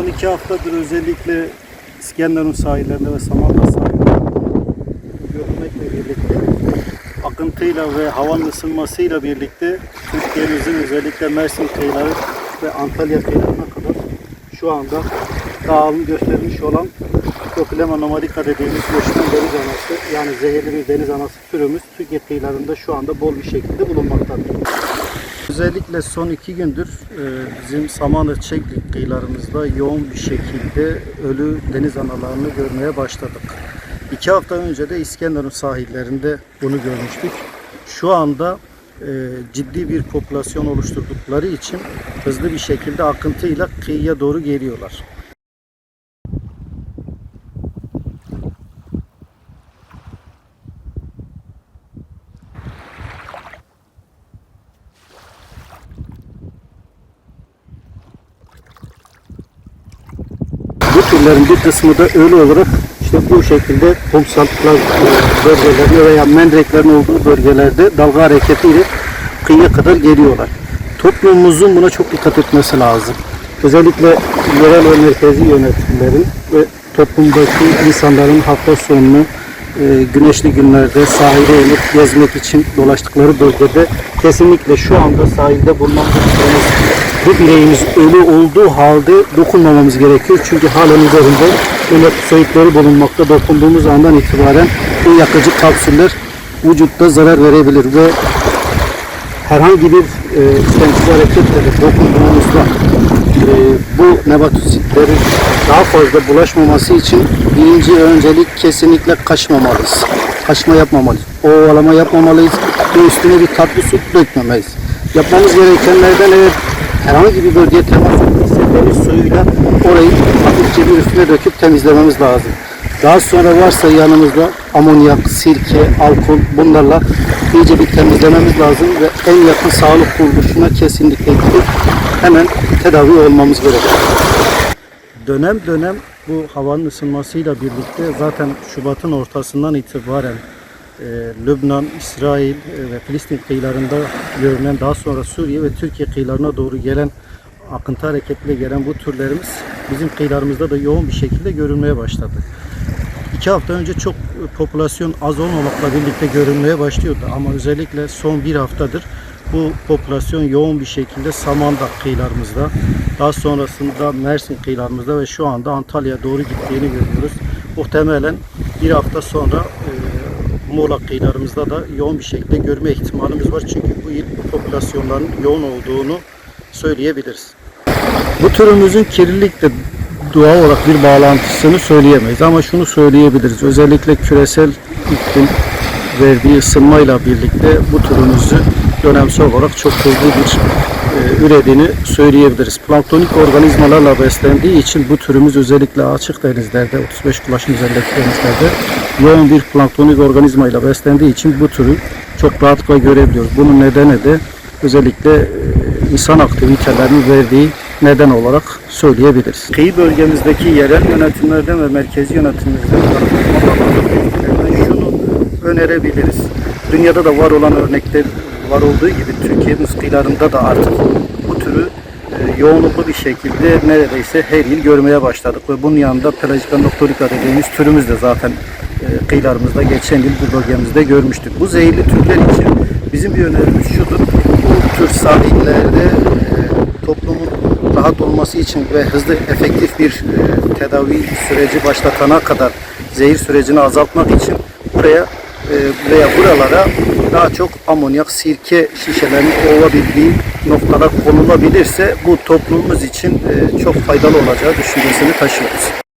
Son iki haftadır özellikle İskenderun sahillerinde ve Samandağ sahillerinde görülmekle birlikte akıntıyla ve havanın ısınmasıyla birlikte Türkiye'mizin özellikle Mersin kıyıları ve Antalya kıyılarına kadar şu anda dağılım göstermiş olan Propilema nomadica dediğimiz göçmen deniz anası yani zehirli bir deniz anası türümüz Türkiye kıyılarında şu anda bol bir şekilde bulunmaktadır. Özellikle son iki gündür e, bizim Samanlı Çeklik kıyılarımızda yoğun bir şekilde ölü deniz analarını görmeye başladık. İki hafta önce de İskenderun sahillerinde bunu görmüştük. Şu anda e, ciddi bir popülasyon oluşturdukları için hızlı bir şekilde akıntıyla kıyıya doğru geliyorlar. Türlerin bir kısmı da ölü olarak işte bu şekilde kumsallıklar bölgelerinde veya mendreklerin olduğu bölgelerde dalga hareketiyle kıyıya kadar geliyorlar. Toplumumuzun buna çok dikkat etmesi lazım. Özellikle yerel ve merkezi yönetimlerin ve toplumdaki insanların hafta sonunu e, güneşli günlerde sahile inip gezmek için dolaştıkları bölgede kesinlikle şu anda sahilde bulunan bu bireğimiz ölü olduğu halde dokunmamamız gerekiyor. Çünkü halen üzerinde meleksoidleri bulunmakta. Dokunduğumuz andan itibaren bu yakıcı kapsüller vücutta zarar verebilir ve herhangi bir e, istemsiz hareketle dokunduğumuzda e, bu nebatositlerin daha fazla bulaşmaması için birinci öncelik kesinlikle kaçmamalıyız. Kaçma yapmamalıyız. Ovalama yapmamalıyız ve üstüne bir tatlı su dökmemeliyiz. Yapmamız gerekenlerden evet herhangi bir bölgeye temas ettiyse deniz suyuyla orayı hafifçe bir üstüne döküp temizlememiz lazım. Daha sonra varsa yanımızda amonyak, sirke, alkol bunlarla iyice bir temizlememiz lazım ve en yakın sağlık kuruluşuna kesinlikle gidip hemen tedavi olmamız gerekiyor. Dönem dönem bu havanın ısınmasıyla birlikte zaten Şubat'ın ortasından itibaren Lübnan, İsrail e, ve Filistin kıyılarında görünen daha sonra Suriye ve Türkiye kıyılarına doğru gelen akıntı hareketiyle gelen bu türlerimiz bizim kıyılarımızda da yoğun bir şekilde görülmeye başladı. İki hafta önce çok e, popülasyon az olmamakla birlikte görünmeye başlıyordu ama özellikle son bir haftadır bu popülasyon yoğun bir şekilde Samandağ kıyılarımızda, daha sonrasında Mersin kıyılarımızda ve şu anda Antalya'ya doğru gittiğini görüyoruz. Muhtemelen bir hafta sonra e, Muğla kıyılarımızda da yoğun bir şekilde görme ihtimalimiz var. Çünkü bu bu popülasyonların yoğun olduğunu söyleyebiliriz. Bu türümüzün kirlilikle doğal olarak bir bağlantısını söyleyemeyiz ama şunu söyleyebiliriz. Özellikle küresel iklim verdiği ısınmayla birlikte bu türümüzü dönemsel olarak çok hızlı bir e, ürediğini söyleyebiliriz. Planktonik organizmalarla beslendiği için bu türümüz özellikle açık denizlerde, 35 kulaşın üzerindeki denizlerde yoğun bir planktonik organizmayla beslendiği için bu türü çok rahatlıkla görebiliyoruz. Bunun nedeni de özellikle e, insan aktivitelerinin verdiği neden olarak söyleyebiliriz. Kıyı bölgemizdeki yerel yönetimlerden ve merkezi yönetimlerden şunu önerebiliriz. Dünyada da var olan örnekler var olduğu gibi Türkiye'miz kıyılarında da artık bu türü e, yoğunluklu bir şekilde neredeyse her yıl görmeye başladık ve bunun yanında Pelagica nocturica dediğimiz türümüz de zaten e, kıyılarımızda geçen yıl bu bölgemizde görmüştük. Bu zehirli türler için bizim bir önerimiz şudur. Bu tür sahillerde e, toplumun rahat olması için ve hızlı efektif bir e, tedavi süreci başlatana kadar zehir sürecini azaltmak için buraya veya buralara daha çok amonyak, sirke şişelerinin olabildiği noktalar konulabilirse bu toplumumuz için e, çok faydalı olacağı düşüncesini taşıyoruz.